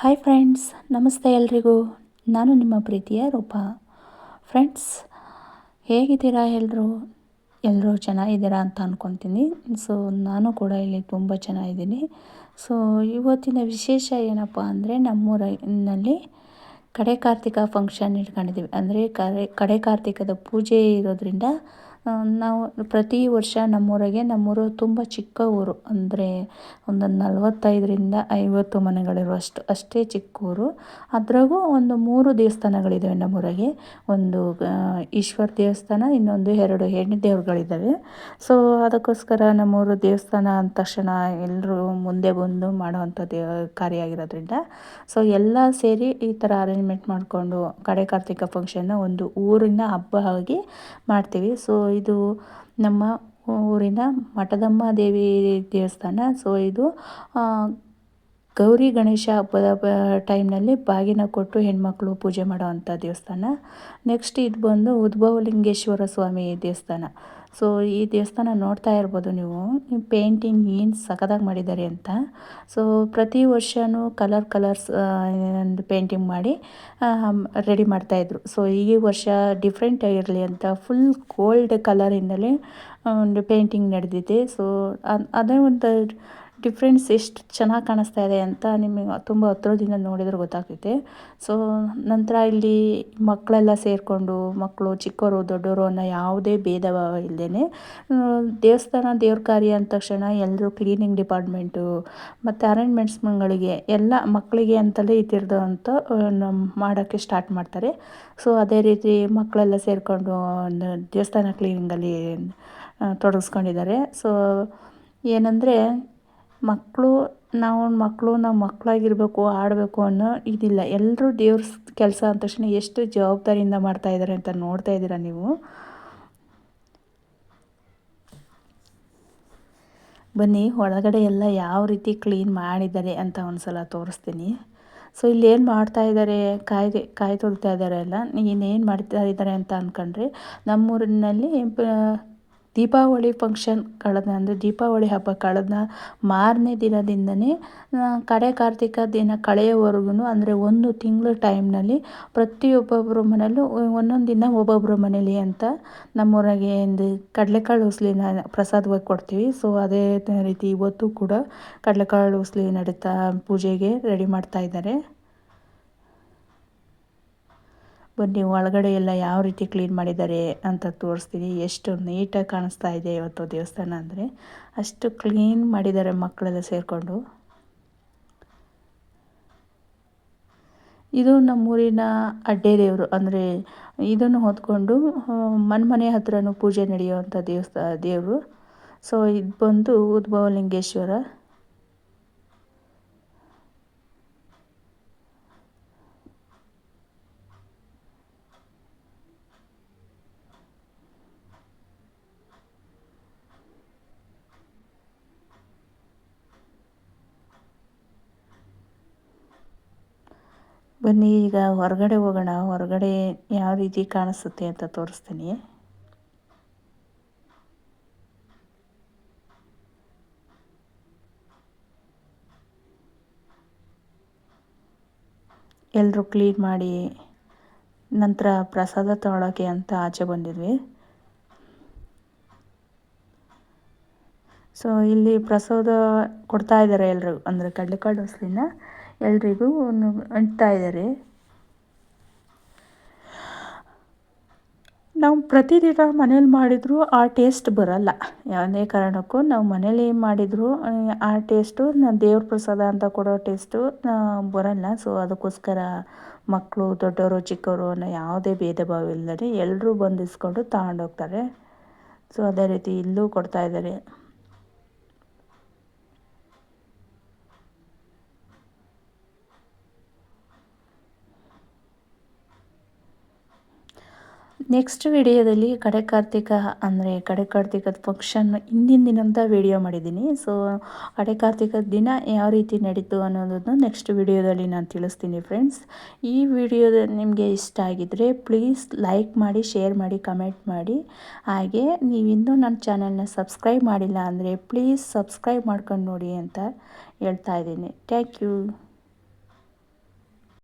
Hi friends ನಮಸ್ತೆ ಎಲ್ರಿಗೂ. ನಾನು ನಿಮ್ಮ ಪ್ರೀತಿಯ ರೂಪ. ಫ್ರೆಂಡ್ಸ್ ಹೇಗಿದ್ದೀರಾ ಎಲ್ಲರೂ ಎಲ್ಲರೂ ಚೆನ್ನಾಗಿದ್ದೀರಾ ಅಂತ ಅಂದ್ಕೊತೀನಿ ಸೊ ನಾನು ಕೂಡ ಇಲ್ಲಿ ತುಂಬ ಚೆನ್ನಾಗಿದ್ದೀನಿ. ಸೊ ಇವತ್ತಿನ ವಿಶೇಷ ಏನಪ್ಪ ಅಂದರೆ ನಮ್ಮೂರಿನಲ್ಲಿ ಕಡೆ ಕಾರ್ತಿಕ ಫಂಕ್ಷನ್ ಇಟ್ಕೊಂಡಿದ್ದೀವಿ. ಅಂದರೆ ಕಡೆ ಕಡೆ ಕಾರ್ತಿಕದ ಪೂಜೆ ಇರೋದ್ರಿಂದ ನಾವು ಪ್ರತಿ ವರ್ಷ ನಮ್ಮೂರಿಗೆ, ನಮ್ಮೂರು ತುಂಬ ಚಿಕ್ಕ ಊರು. ಅಂದರೆ ಒಂದು ನಲವತ್ತೈದರಿಂದ ಐವತ್ತು ಮನೆಗಳಿರುವಷ್ಟು ಅಷ್ಟೇ ಚಿಕ್ಕ ಊರು. ಅದ್ರಾಗೂ ಒಂದು ಮೂರು ದೇವಸ್ಥಾನಗಳಿದ್ದಾವೆ ನಮ್ಮೂರಾಗೆ. ಒಂದು ಈಶ್ವರ ದೇವಸ್ಥಾನ, ಇನ್ನೊಂದು ಎರಡು ಹೆಣ್ಣು ದೇವ್ರುಗಳಿದ್ದಾವೆ ಸೊ ಅದಕ್ಕೋಸ್ಕರ ನಮ್ಮೂರು ದೇವಸ್ಥಾನ ಅಂದ ತಕ್ಷಣ ಎಲ್ಲರೂ ಮುಂದೆ ಬಂದು ಮಾಡುವಂಥ ದೇ, ಕಾರ್ಯ ಆಗಿರೋದ್ರಿಂದ. ಸೊ ಎಲ್ಲ ಸೇರಿ ಈ ಥರ ಅರೇಂಜ್ಮೆಂಟ್ ಮಾಡಿಕೊಂಡು ಕಡೆ ಕಾರ್ತಿಕ ಫಂಕ್ಷನ್ನ ಒಂದು ಊರಿನ ಹಬ್ಬ ಆಗಿ ಮಾಡ್ತೀವಿ. ಸೊ ಇದು ನಮ್ಮ ಊರಿನ ಮಠದಮ್ಮ ದೇವಿ ದೇವಸ್ಥಾನ. ಸೊ ಇದು ಗೌರಿ ಗಣೇಶ ಹಬ್ಬದ ಟೈಮ್ನಲ್ಲಿ ಬಾಗಿನ ಕೊಟ್ಟು ಹೆಣ್ಮಕ್ಳು ಪೂಜೆ ಮಾಡೋವಂಥ ದೇವಸ್ಥಾನ. ನೆಕ್ಸ್ಟ್ ಇದು ಬಂದು ಉದ್ಭವಲಿಂಗೇಶ್ವರ ಸ್ವಾಮಿ ದೇವಸ್ಥಾನ. ಸೊ ಈ ದೇವಸ್ಥಾನ ನೋಡ್ತಾ ಇರ್ಬೋದು ನೀವು. ಪೇಂಟಿಂಗ್ ಏನು ಸಖತ್ತಾಗಿ ಮಾಡಿದ್ದಾರೆ ಅಂತ. ಸೊ ಪ್ರತಿ ವರ್ಷವೂ ಕಲರ್ ಕಲರ್ಸ್ ಒಂದು ಪೇಂಟಿಂಗ್ ಮಾಡಿ ರೆಡಿ ಮಾಡ್ತಾಯಿದ್ರು ಸೊ ಈ ವರ್ಷ ಡಿಫ್ರೆಂಟ್ ಆಗಿರಲಿ ಅಂತ, ಫುಲ್ ಗೋಲ್ಡ್ ಕಲರಿಂದಲೇ ಒಂದು ಪೇಂಟಿಂಗ್ ನಡೆದಿದೆ. ಸೊ ಅದೇ ಒಂದು ಡಿಫ್ರೆನ್ಸ್ ಎಷ್ಟು ಚೆನ್ನಾಗಿ ಕಾಣಿಸ್ತಾ ಇದೆ ಅಂತ ನಿಮಗೆ ತುಂಬ ಹತ್ರದಿಂದ ನೋಡಿದ್ರೆ ಗೊತ್ತಾಗ್ತೈತೆ. ಸೊ ನಂತರ ಇಲ್ಲಿ ಮಕ್ಕಳೆಲ್ಲ ಸೇರಿಕೊಂಡು, ಮಕ್ಕಳು, ಚಿಕ್ಕವರು, ದೊಡ್ಡವರು ಅನ್ನೋ ಯಾವುದೇ ಭೇದ ಭಾವ ಇಲ್ಲದೇ ದೇವಸ್ಥಾನ, ದೇವ್ರ ಕಾರ್ಯ ಅಂದ ತಕ್ಷಣ ಎಲ್ಲರೂ ಕ್ಲೀನಿಂಗ್ ಡಿಪಾರ್ಟ್ಮೆಂಟು ಮತ್ತು ಅರೇಂಜ್ಮೆಂಟ್ಸ್ಗಳಿಗೆ ಎಲ್ಲ ಮಕ್ಕಳಿಗೆ ಅಂತಲೇ ಇದ್ದಿರ್ದು ಅಂತ ಮಾಡೋಕ್ಕೆ ಸ್ಟಾರ್ಟ್ ಮಾಡ್ತಾರೆ. ಸೊ ಅದೇ ರೀತಿ ಮಕ್ಕಳೆಲ್ಲ ಸೇರಿಕೊಂಡು ದೇವಸ್ಥಾನ ಕ್ಲೀನಿಂಗಲ್ಲಿ ತೊಡಗಿಸ್ಕೊಂಡಿದ್ದಾರೆ. ಸೊ ಏನಂದರೆ ಮಕ್ಕಳು, ನಾವು ಮಕ್ಕಳು, ನಾವು ಮಕ್ಕಳಾಗಿರ್ಬೇಕು, ಆಡಬೇಕು ಅನ್ನೋ ಇದಿಲ್ಲ. ಎಲ್ಲರೂ ದೇವ್ರ ಕೆಲಸ ಅಂದ ತಕ್ಷಣ ಎಷ್ಟು ಜವಾಬ್ದಾರಿಯಿಂದ ಮಾಡ್ತಾಯಿದ್ದಾರೆ ಅಂತ ನೋಡ್ತಾ ಇದ್ದೀರಾ ನೀವು? ಬನ್ನಿ, ಒಳಗಡೆ ಎಲ್ಲ ಯಾವ ರೀತಿ ಕ್ಲೀನ್ ಮಾಡಿದ್ದಾರೆ ಅಂತ ಒಂದು ಸಲ ತೋರಿಸ್ತೀನಿ. ಸೊ, ಇಲ್ಲಿ ಏನು ಮಾಡ್ತಾ ಇದ್ದಾರೆ ಕಾಯಿ ತುಳಿತಾ ಇದ್ದಾರೆ ಅಲ್ಲ ಇನ್ನೇನು ಮಾಡ್ತಾ ಇದ್ದಾರೆ ಅಂತ ಅಂದ್ಕೊಂಡ್ರೆ ನಮ್ಮೂರಿನಲ್ಲಿ ದೀಪಾವಳಿ ಫಂಕ್ಷನ್ ಕಳೆದ ಅಂದರೆ ದೀಪಾವಳಿ ಹಬ್ಬ ಕಳೆದ ಮಾರನೇ ದಿನದಿಂದನೇ ಕಡೆ ಕಾರ್ತಿಕ ದಿನ ಕಳೆಯವರೆಗೂ ಅಂದರೆ ಒಂದು ತಿಂಗಳ ಟೈಮ್ನಲ್ಲಿ ಪ್ರತಿಯೊಬ್ಬೊಬ್ಬರ ಮನೆಯಲ್ಲೂ ಒಂದೊಂದು ದಿನ ಒಬ್ಬೊಬ್ಬರ ಮನೇಲಿ ಅಂತ ನಮ್ಮೂರಾಗೆ ಒಂದು ಕಡಲೆಕಾಳು ಉಸ್ಲಿನ ಪ್ರಸಾದವಾಗಿ ಕೊಡ್ತೀವಿ. ಸೊ ಅದೇ ರೀತಿ ಇವತ್ತು ಕೂಡ ಕಡಲೆಕಾಳು ಉಸ್ಲಿ ನಡೀತಾ ಪೂಜೆಗೆ ರೆಡಿ ಮಾಡ್ತಾ ಇದ್ದಾರೆ. ಬನ್ನಿ ಒಳಗಡೆ ಎಲ್ಲ ಯಾವ ರೀತಿ ಕ್ಲೀನ್ ಮಾಡಿದ್ದಾರೆ ಅಂತ ತೋರಿಸ್ತೀನಿ. ಎಷ್ಟು ನೀಟಾಗಿ ಕಾಣಿಸ್ತಾ ಇದೆ ಇವತ್ತು ದೇವಸ್ಥಾನ ಅಂದರೆ. ಅಷ್ಟು ಕ್ಲೀನ್ ಮಾಡಿದ್ದಾರೆ ಮಕ್ಕಳೆಲ್ಲ ಸೇರಿಕೊಂಡು. ಇದು ನಮ್ಮೂರಿನ ಅಡ್ಡೆ ದೇವರು ಅಂದರೆ ಇದನ್ನು ಹೊತ್ಕೊಂಡು ಮನೆ ಹತ್ರನೂ ಪೂಜೆ ನಡೆಯುವಂಥ ದೇವಸ್ಥಾನ ದೇವರು. ಸೊ ಇದು ಬಂದು ಉದ್ಭವಲಿಂಗೇಶ್ವರ. ಬನ್ನಿ, ಈಗ ಹೊರಗಡೆ ಹೋಗೋಣ. ಹೊರಗಡೆ ಯಾವ ರೀತಿ ಕಾಣಿಸುತ್ತೆ ಅಂತ ತೋರಿಸ್ತೀನಿ. ಎಲ್ಲರೂ ಕ್ಲೀನ್ ಮಾಡಿ ನಂತರ ಪ್ರಸಾದ ತೊಗೊಳಕ್ಕೆ ಅಂತ ಆಚೆ ಬಂದಿದ್ವಿ. ಸೊ ಇಲ್ಲಿ ಪ್ರಸಾದ ಕೊಡ್ತಾ ಇದ್ದಾರೆ ಎಲ್ಲರೂ ಅಂದರೆ ಕಡಲೆಕಾಳು ಹಸ್ಲಿನ ಎಲ್ರಿಗೂ ಅಂಟ್ತಾ ಇದ್ದಾರೆ. ನಾವು ಪ್ರತಿದಿನ ಮನೇಲಿ ಮಾಡಿದರೂ ಆ ಟೇಸ್ಟ್ ಬರಲ್ಲ. ಯಾವುದೇ ಕಾರಣಕ್ಕೂ ನಾವು ಮನೇಲಿ ಮಾಡಿದರೂ, ಆ ಟೇಸ್ಟು ನಾನು ದೇವ್ರ ಪ್ರಸಾದ ಅಂತ ಕೊಡೋ ಟೇಸ್ಟು ಬರಲ್ಲ. ಸೊ, ಅದಕ್ಕೋಸ್ಕರ ಮಕ್ಕಳು, ದೊಡ್ಡವರು, ಚಿಕ್ಕವರು ಅನ್ನೋ ಯಾವುದೇ ಭೇದ ಭಾವ ಇಲ್ಲದೆ ಎಲ್ಲರೂ ಬಂದಿಸ್ಕೊಂಡು ತಗೊಂಡೋಗ್ತಾರೆ. ಸೊ, ಅದೇ ರೀತಿ ಇಲ್ಲೂ ಕೊಡ್ತಾ ನೆಕ್ಸ್ಟ್ ವಿಡಿಯೋದಲ್ಲಿ ಕಡೆ ಕಾರ್ತಿಕ ಅಂದರೆ ಕಡೆ ಕಾರ್ತಿಕದ ಫಂಕ್ಷನ್ ಹಿಂದಿನ ದಿನಂತ ವಿಡಿಯೋ ಮಾಡಿದ್ದೀನಿ. ಸೊ ಕಡೆ ಕಾರ್ತಿಕದ ದಿನ ಯಾವ ರೀತಿ ನಡೀತು ಅನ್ನೋದನ್ನು ನೆಕ್ಸ್ಟ್ ವಿಡಿಯೋದಲ್ಲಿ ನಾನು ತಿಳಿಸ್ತೀನಿ ಫ್ರೆಂಡ್ಸ್ ಈ ವಿಡಿಯೋ ನಿಮಗೆ ಇಷ್ಟ ಆಗಿದ್ದರೆ ಪ್ಲೀಸ್ ಲೈಕ್ ಮಾಡಿ ಶೇರ್ ಮಾಡಿ ಕಮೆಂಟ್ ಮಾಡಿ. ಹಾಗೆ ನೀವಿನ್ನೂ ನನ್ನ ಚಾನಲ್ನ ಸಬ್ಸ್ಕ್ರೈಬ್ ಮಾಡಿಲ್ಲ ಅಂದರೆ ಪ್ಲೀಸ್ ಸಬ್ಸ್ಕ್ರೈಬ್ ಮಾಡ್ಕೊಂಡು ನೋಡಿ ಅಂತ ಹೇಳ್ತಾ ಇದ್ದೀನಿ. Thank you